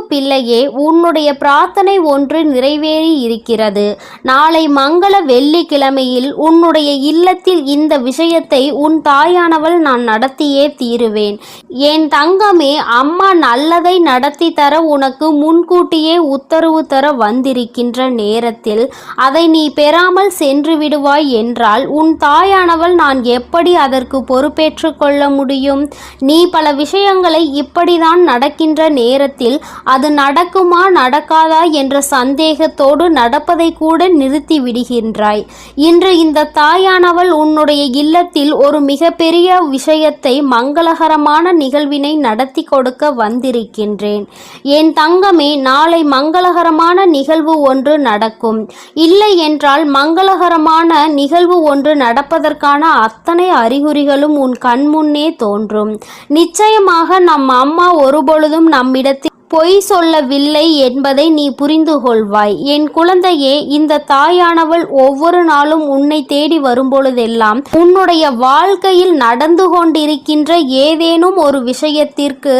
பிள்ளையே உன்னுடைய பிரார்த்தனை ஒன்று நிறைவேறி இருக்கிறது நாளை மங்கள வெள்ளிக்கிழமையில் உன்னுடைய இல்லத்தில் இந்த விஷயத்தை உன் தாயானவள் நான் நடத்தியே தீருவேன். என் தங்கமே அம்மா நல்லதை நடத்தி தர உனக்கு முன்கூட்டியே உத்தரவு தர வந்திருக்கின்ற நேரத்தில் அதை நீ பெறாமல் சென்று விடுவாய் என்றால் உன் தாயானவள் நான் எப்படி அதற்கு பொறுப்பேற்றுக் கொள்ள முடியும்? நீ பல விஷயங்களை இப்படிதான் நடக்கின்ற நேரத்தில் அது நடக்குமா நடக்காதா என்ற சந்தேகத்தோடு நடப்பதை கூட நிறுத்தி விடுகின்றாய். இன்று இந்த தாயானவள் உன்னுடைய இல்லத்தில் ஒரு மிகப்பெரிய விஷயத்தை மங்களகரமான நிகழ்வினை நடத்தி கொடுக்க வந்திருக்கின்றேன். என் தங்கமே நாளை மங்களகரமான நிகழ்வு ஒன்று நடக்கும். இல்லை என்றால் மங்களகரமான நிகழ்வு ஒன்று நடப்பதற்கான அத்தனை அறிகுறிகளும் உன் கண்முன்னே தோன்றும். நிச்சயமாக நம் அம்மா ஒருபொழுதும் நம்மிடத்தில் பொய் சொல்லவில்லை என்பதை நீ புரிந்து கொள்வாய் என் குழந்தையே இந்த தாயானவள் ஒவ்வொரு நாளும் உன்னை தேடி வரும்பொழுதெல்லாம் உன்னுடைய வாழ்க்கையில் நடந்து கொண்டிருக்கின்ற ஏதேனும் ஒரு விஷயத்திற்கு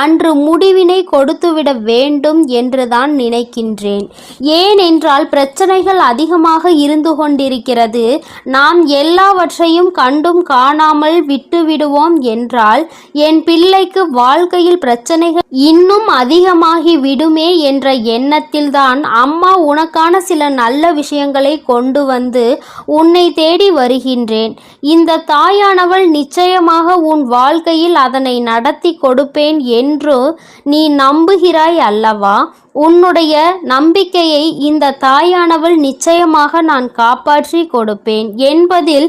அன்று முடிவினை கொடுத்துவிட வேண்டும் என்றுதான் நினைக்கின்றேன். ஏனென்றால் பிரச்சனைகள் அதிகமாக இருந்து கொண்டிருக்கிறது. நாம் எல்லாவற்றையும் கண்டும் காணாமல் விட்டுவிடுவோம் என்றால் என் பிள்ளைக்கு வாழ்க்கையில் பிரச்சனைகள் இன்னும் அதிக அதிகமாகி விடுமே என்ற எண்ணத்தில்தான் அம்மா உனக்கான சில நல்ல விஷயங்களை கொண்டு வந்து உன்னை தேடி வருகின்றேன். இந்த தாயானவள் நிச்சயமாக உன் வாழ்க்கையில் அதனை நடத்தி கொடுப்பேன் என்று நீ நம்புகிறாய் அல்லவா? உன்னுடைய நம்பிக்கையை இந்த தாயானவள் நிச்சயமாக நான் காப்பாற்றி கொடுப்பேன். என்பதில்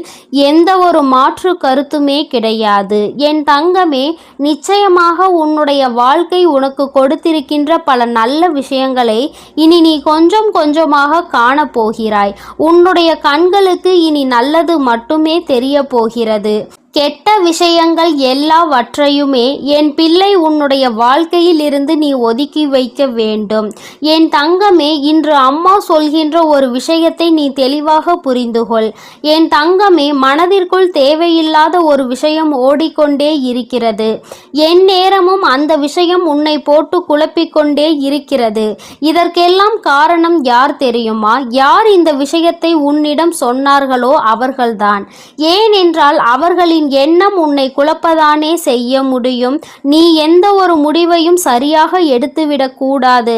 எந்த ஒரு மாற்று கருத்துமே கிடையாது. என் தங்கமே நிச்சயமாக உன்னுடைய வாழ்க்கை உனக்கு கொடுத்திருக்கின்ற பல நல்ல விஷயங்களை இனி நீ கொஞ்சம் கொஞ்சமாக காணப்போகிறாய். உன்னுடைய கண்களுக்கு இனி நல்லது மட்டுமே தெரிய போகிறது கெட்ட விஷயங்கள் எல்லாவற்றையுமே என் பிள்ளை உன்னுடைய வாழ்க்கையில் இருந்து நீ ஒதுக்கி வைக்க வேண்டும். என் தங்கமே இன்று அம்மா சொல்கின்ற ஒரு விஷயத்தை நீ தெளிவாக புரிந்துகொள். என் தங்கமே மனதிற்குள் தேவையில்லாத ஒரு விஷயம் ஓடிக்கொண்டே இருக்கிறது. என் நேரமும் அந்த விஷயம் உன்னை போட்டு குழப்பிக்கொண்டே இருக்கிறது. இதற்கெல்லாம் காரணம் யார் தெரியுமா? யார் இந்த விஷயத்தை உன்னிடம் சொன்னார்களோ அவர்கள்தான். ஏனென்றால் அவர்களின் எண்ணம் உன்னை குழப்பதானே செய்ய முடியும். நீ எந்த ஒரு முடிவையும் சரியாக எடுத்துவிடக்கூடாது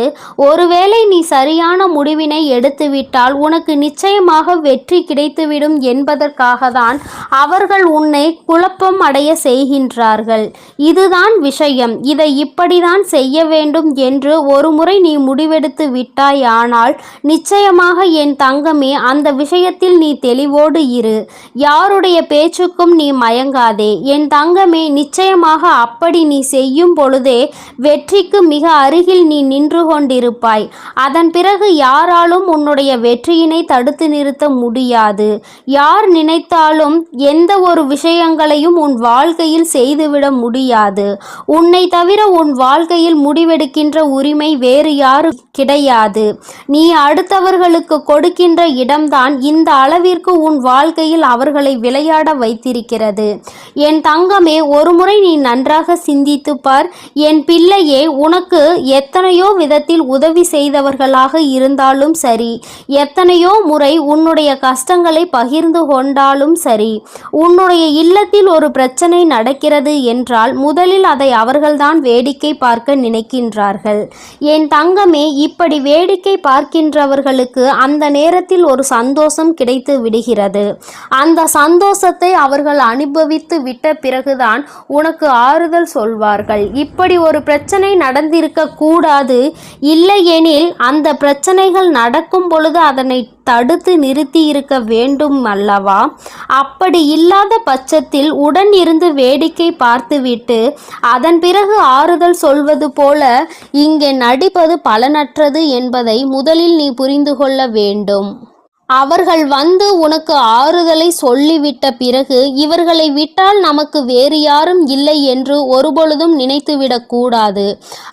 ஒருவேளை நீ சரியான முடிவினை எடுத்துவிட்டால் உனக்கு நிச்சயமாக வெற்றி கிடைத்துவிடும் என்பதற்காக தான் அவர்கள் உன்னை குழப்பம் அடைய செய்கின்றார்கள். இதுதான் விஷயம். இதை இப்படிதான் செய்ய வேண்டும் என்று ஒருமுறை நீ முடிவெடுத்து விட்டாய் ஆனால் நிச்சயமாக என் தங்கமே அந்த விஷயத்தில் நீ தெளிவோடு இரு. யாருடைய பேச்சுக்கும் நீ மய தயங்காதே. என் தங்கமே நிச்சயமாக அப்படி நீ செய்யும் பொழுதே வெற்றிக்கு மிக அருகில் நீ நின்று கொண்டிருப்பாய். அதன் பிறகு யாராலும் உன்னுடைய வெற்றியினை தடுத்து நிறுத்த முடியாது. யார் நினைத்தாலும் எந்த ஒரு விஷயங்களையும் உன் வாழ்க்கையில் செய்துவிட முடியாது. உன்னை தவிர உன் வாழ்க்கையில் முடிவெடுக்கின்ற உரிமை வேறு யாரும் கிடையாது. நீ அடுத்தவர்களுக்கு கொடுக்கின்ற இடம்தான் இந்த அளவிற்கு உன் வாழ்க்கையில் அவர்களை விளையாட வைத்திருக்கிறது. என் தங்கமே ஒருமுறை நீ நன்றாக சிந்தித்து பார். என் பிள்ளையே உனக்கு எத்தனையோ விதத்தில் உதவி செய்தவர்களாக இருந்தாலும் சரி. எத்தனையோ முறை உன்னுடைய கஷ்டங்களை பகிர்ந்து கொண்டாலும் சரி. உன்னுடைய இல்லத்தில் ஒரு பிரச்சனை நடக்கிறது என்றால் முதலில் அதை அவர்கள்தான் வேடிக்கை பார்க்க நினைக்கின்றார்கள். என் தங்கமே இப்படி வேடிக்கை பார்க்கின்றவர்களுக்கு அந்த நேரத்தில் ஒரு சந்தோஷம் கிடைத்து விடுகிறது. அந்த சந்தோஷத்தை அவர்கள் அனுபவித்து விட்ட பிறகுதான் உனக்கு ஆறுதல் சொல்வார்கள். இப்படி ஒரு பிரச்சனை நடந்திருக்க கூடாது. இல்லையெனில் அந்த பிரச்சனைகள் நடக்கும் பொழுது அதனை தடுத்து நிறுத்தி இருக்க வேண்டும் அல்லவா? அப்படி இல்லாத பட்சத்தில் உடன் இருந்து வேடிக்கை பார்த்துவிட்டு அதன் பிறகு ஆறுதல் சொல்வது போல இங்கே நடிப்பது பலனற்றது என்பதை முதலில் நீ புரிந்து கொள்ள வேண்டும். அவர்கள் வந்து உனக்கு ஆறுதலை சொல்லிவிட்ட பிறகு இவர்களை விட்டால் நமக்கு வேறு யாரும் இல்லை என்று ஒருபொழுதும் நினைத்துவிடக் கூடாது.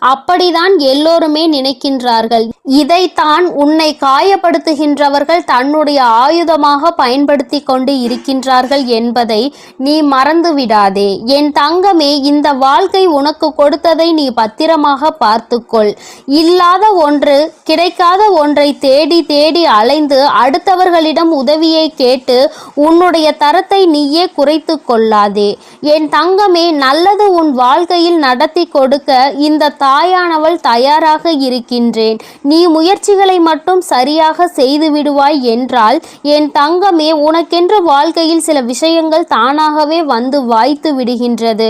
அப்படிதான் எல்லோருமே நினைக்கின்றார்கள். இதைத்தான் உன்னை காயப்படுத்துகின்றவர்கள் தன்னுடைய ஆயுதமாக பயன்படுத்தி கொண்டு இருக்கின்றார்கள் என்பதை நீ மறந்து விடாதே என் தங்கமே இந்த வாழ்க்கை உனக்கு கொடுத்ததை நீ பத்திரமாக பார்த்துக்கொள். இல்லாத ஒன்று கிடைக்காத ஒன்றை தேடி தேடி அலைந்து அடுத்தவர்களிடம் உதவியை கேட்டு உன்னுடைய தரத்தை நீயே குறைத்து கொள்ளாதே. என் தங்கமே நல்லது உன் வாழ்க்கையில் நடத்தி கொடுக்க இந்த தாயானவள் தயாராக இருக்கின்றேன். நீ முயற்சிகளை மட்டும் சரியாக செய்து விடுவாய் என்றால் என் தங்கமே உனக்கென்று வாழ்க்கையில் சில விஷயங்கள் தானாகவே வந்து வாய்த்து விடுகின்றது.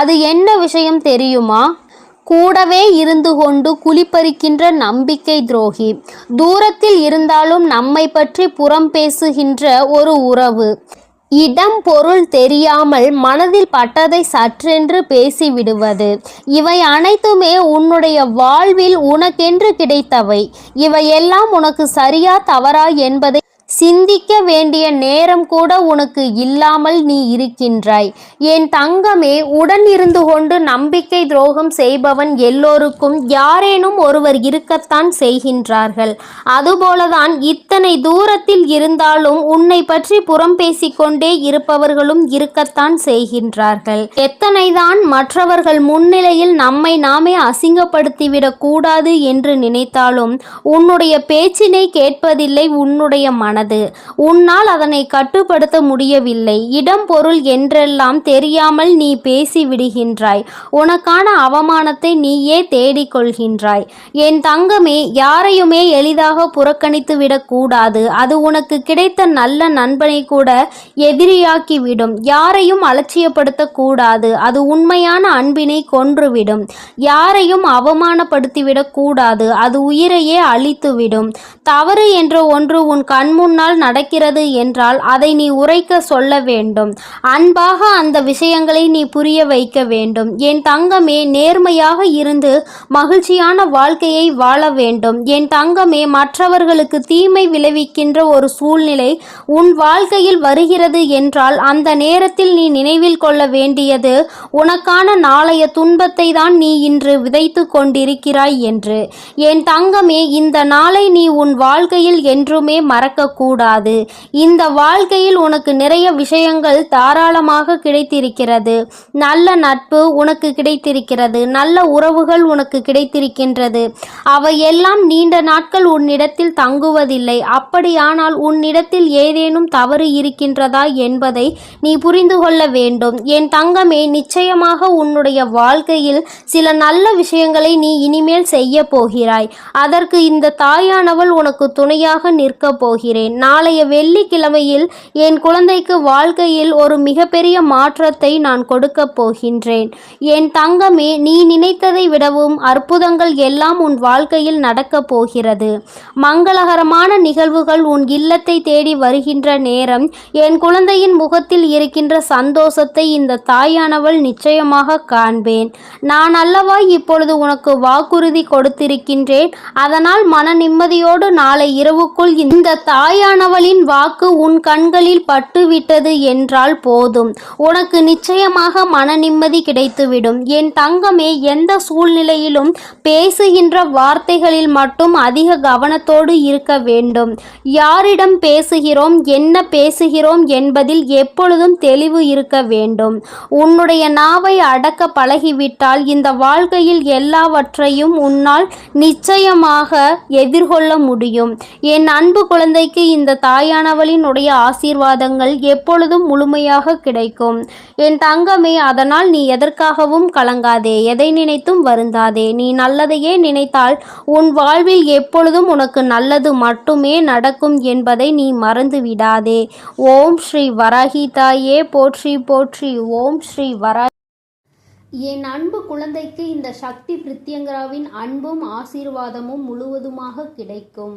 அது என்ன விஷயம் தெரியுமா? கூடவே இருந்து கொண்டு குளிப்பறிக்கின்ற நம்பிக்கை துரோகி. தூரத்தில் இருந்தாலும் நம்மை பற்றி புறம் பேசுகின்ற ஒரு உறவு. இடம் பொருள் தெரியாமல் மனதில் பட்டதை சற்றென்று பேசிவிடுவது. இவை அனைத்துமே உன்னுடைய வாழ்வில் உனக்கென்று கிடைத்தவை. இவையெல்லாம் உனக்கு சரியா தவறா என்பதை சிந்திக்க வேண்டிய நேரம் கூட உனக்கு இல்லாமல் நீ இருக்கின்றாய். என் தங்கமே உடன் இருந்து கொண்டு நம்பிக்கை துரோகம் செய்பவன் எல்லோருக்கும் யாரேனும் ஒருவர் இருக்கத்தான் செய்கின்றார்கள். அதுபோலதான் இத்தனை தூரத்தில் இருந்தாலும் உன்னை பற்றி புறம் பேசிக்கொண்டே இருப்பவர்களும் இருக்கத்தான் செய்கின்றார்கள். எத்தனைதான் மற்றவர்கள் முன்னிலையில் நம்மை நாமே அசிங்கப்படுத்திவிடக் கூடாது என்று நினைத்தாலும் உன்னுடைய பேச்சினை கேட்பதில்லை உன்னுடைய மன ஆனது. உன்னால் அதனை கட்டுப்படுத்த முடியவில்லை. இடம் பொருள் என்றெல்லாம் தெரியாமல் நீ பேசி விடுகின்றாய் உனக்கான அவமானத்தை நீயே தேடிக்கொள்கின்றாய் என் தங்கமே யாரையுமே எளிதாக புறக்கணித்து விடக்கூடாது அது உனக்கு கிடைத்த நல்ல நண்பனை கூட எதிரியாக்கிவிடும். யாரையும் அலட்சியப்படுத்தக்கூடாது அது உண்மையான அன்பினை கொன்றுவிடும். யாரையும் அவமானப்படுத்திவிடக் கூடாது. அது உயிரையே அழித்துவிடும். தவறு என்ற ஒன்று உன் கண்மூ முன்னால் நடக்கிறது என்றால் அதை நீ உரைக்க சொல்ல வேண்டும். அன்பாக அந்த விஷயங்களை நீ புரிய வைக்க வேண்டும். என் தங்கமே நேர்மையாக இருந்து மகிழ்ச்சியான வாழ்க்கையை வாழ வேண்டும். என் தங்கமே மற்றவர்களுக்கு தீமை விளைவிக்கின்ற ஒரு சூழ்நிலை உன் வாழ்க்கையில் வருகிறது என்றால் அந்த நேரத்தில் நீ நினைவில் கொள்ள வேண்டியது உனக்கான நாளைய துன்பத்தை தான் நீ இன்று விதைத்து கொண்டிருக்கிறாய் என்று. என் தங்கமே இந்த நாளை நீ உன் வாழ்க்கையில் என்றுமே மறக்க கூடாது. இந்த வாழ்க்கையில் உனக்கு நிறைய விஷயங்கள் தாராளமாக கிடைத்திருக்கிறது. நல்ல நட்பு உனக்கு கிடைத்திருக்கிறது. நல்ல உறவுகள் உனக்கு கிடைத்திருக்கின்றது. அவையெல்லாம் நீண்ட நாட்கள் உன்னிடத்தில் தங்குவதில்லை. அப்படியானால் உன்னிடத்தில் ஏதேனும் தவறு இருக்கின்றதா என்பதை நீ புரிந்து கொள்ள வேண்டும். என் தங்கமே நிச்சயமாக உன்னுடைய வாழ்க்கையில் சில நல்ல விஷயங்களை நீ இனிமேல் செய்ய போகிறாய். அதற்கு இந்த தாயானவள் உனக்கு துணையாக நிற்க போகிறேன். நாளைய வெள்ளிக்கிழமையில் என் குழந்தைக்கு வாழ்க்கையில் ஒரு மிகப்பெரிய மாற்றத்தை நான் கொடுக்க போகின்றேன். என் தங்கமே நீ நினைத்ததை விடவும் அற்புதங்கள் எல்லாம் உன் வாழ்க்கையில் நடக்கப் போகிறது. மங்களகரமான நிகழ்வுகள் உன் இல்லத்தை தேடி வருகின்ற நேரம் என் குழந்தையின் முகத்தில் இருக்கின்ற சந்தோஷத்தை இந்த தாயானவள் நிச்சயமாக காண்பேன். நான் அல்லவா இப்பொழுது உனக்கு வாக்குறுதி கொடுத்திருக்கின்றேன்? அதனால் மன நிம்மதியோடு நாளை இரவுக்குள் இந்த தாய் தாயானவளின் வாக்கு உன் கண்களில் பட்டுவிட்டது என்றால் போதும். உனக்கு நிச்சயமாக மன நிம்மதி கிடைத்துவிடும். என் தங்கமே எந்த சூழ்நிலையிலும் பேசுகின்ற வார்த்தைகளில் மட்டும் அதிக கவனத்தோடு இருக்க வேண்டும். யாரிடம் பேசுகிறோம் என்ன பேசுகிறோம் என்பதில் எப்பொழுதும் தெளிவு இருக்க வேண்டும். உன்னுடைய நாவை அடக்க பழகிவிட்டால் இந்த வாழ்க்கையில் எல்லாவற்றையும் உன்னால் நிச்சயமாக எதிர்கொள்ள முடியும். என் அன்பு குழந்தைக்கு இந்த தாயானவளினுடைய ஆசீர்வாதங்கள் எப்பொழுதும் முழுமையாக கிடைக்கும். என் தங்கமே அதனால் நீ எதற்காகவும் கலங்காதே எதை நினைத்தும் வருந்தாதே. நீ நல்லதையே நினைத்தால் உன் வாழ்வில் எப்பொழுதும் உனக்கு நல்லது மட்டுமே நடக்கும் என்பதை நீ மறந்து விடாதே ஓம் ஸ்ரீ வராகி தாயே போற்றி போற்றி. ஓம் ஸ்ரீ வரா என் அன்பு குழந்தைக்கு இந்த சக்தி பிரித்யங்கராவின் அன்பும் ஆசீர்வாதமும் முழுவதுமாக கிடைக்கும்.